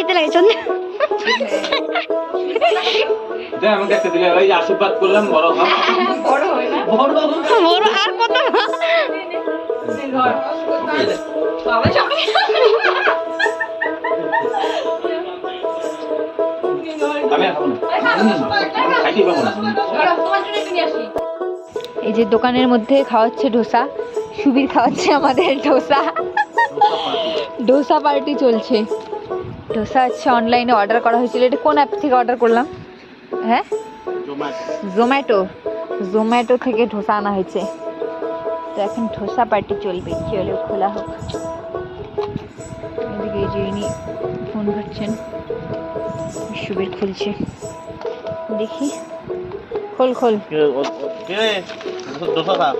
দিতে লাগে চল আমাকে একটা দিলে ওই যে আশীর্বাদ করলাম বড় বড় বড় আর কত বাবা চলে আমি আর খাব না। খাইতে পাবো না। তোমার জন্য নিয়ে আসি এই যে দোকানের মধ্যে খাওয়াচ্ছে ডোসা সুবীর খাওয়াচ্ছে আমাদের ডোসা। ডোসা পার্টি চলছে। ডোসা হচ্ছে অনলাইনে অর্ডার করা হয়েছিল। এটা কোন অ্যাপ থেকে অর্ডার করলাম? হ্যাঁ? জোম্যাটো জোম্যাটো থেকে ডোসা আনা হয়েছে। তো এখন ডোসা পার্টি চলবে। চলো খোলা হোক। এদিকে যে ইনি ফোন করছেন সুবীর খুলছে। দেখি। খোল খোল। খা।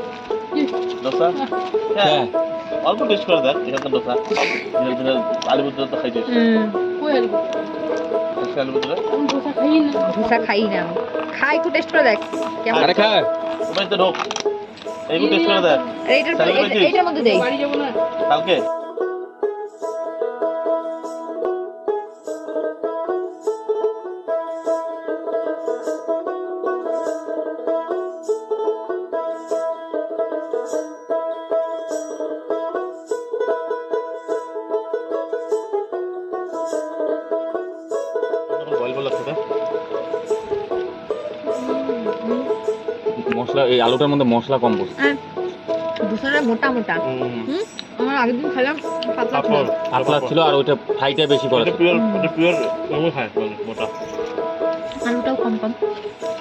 দোসা হ্যাঁ। অল্প টেস্ট করে দেখ এখানকার দোসা দিনের দিনের আলু বুদ্ধ তো আজকে আলু বুদ্ধ ধোসা খাই না। খাই একটু টেস্ট করে দেখ। কেমন আরে খা ওই তো ঢোক। এইগুলো টেস্ট করে দেখ। এইটার এইটা- মধ্যে দেই। বাড়ি যাব না। কালকে? বল বল লাগছে মশলা এই আলুটার মধ্যে মশলা কম পড়ছে ধোসাটা মোটা মোটা। আমার আগের দিন খেলাম পাতলা ছিল। পাতলা ছিল আর ওইটা ফ্রাইটা বেশি করা এটা পিওর এটা পিওর এমন খায় মোটা। আলুটাও কম কম।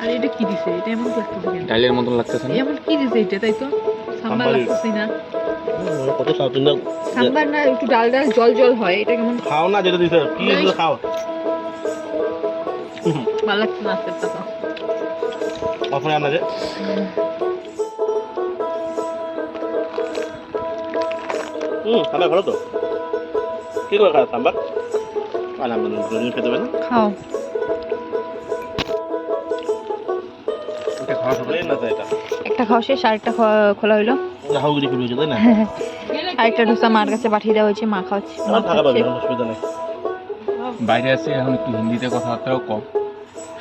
আর এটা কি দিছে? এটা এমন লাগতেছে কেন? ডালের মতন লাগতেছে না? এমন কি দিছে এটা তাই তো? সাম্বার লাগতেছে না। কত সাউথ সাম্বার না একটু ডাল ডাল জল জল হয় এটা কেমন? খাও না যেটা দিছে কি খাও। ভালো লাগছে না অফারে যে হুম খাবার ভালো তো কি করে আলহামদুলিল্লাহ খেতে পারেন খাও একটা খাওয়া শেষ আরেকটা খোলা হইল। আরেকটা ডোসা মার কাছে পাঠিয়ে দেওয়া হয়েছে মা খাওয়াচ্ছে। অসুবিধা নেই। বাইরে আছে এখন একটু হিন্দিতে কথাবার্তাও কম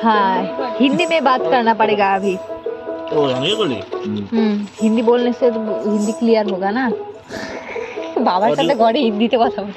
हाँ हिंदी में बात करना पड़ेगा अभी ও আমিও বলি हम्म हिंदी बोलने से तो हिंदी क्लियर होगा ना বাবার সাথে ঘরে হিন্দিতে কথা বলি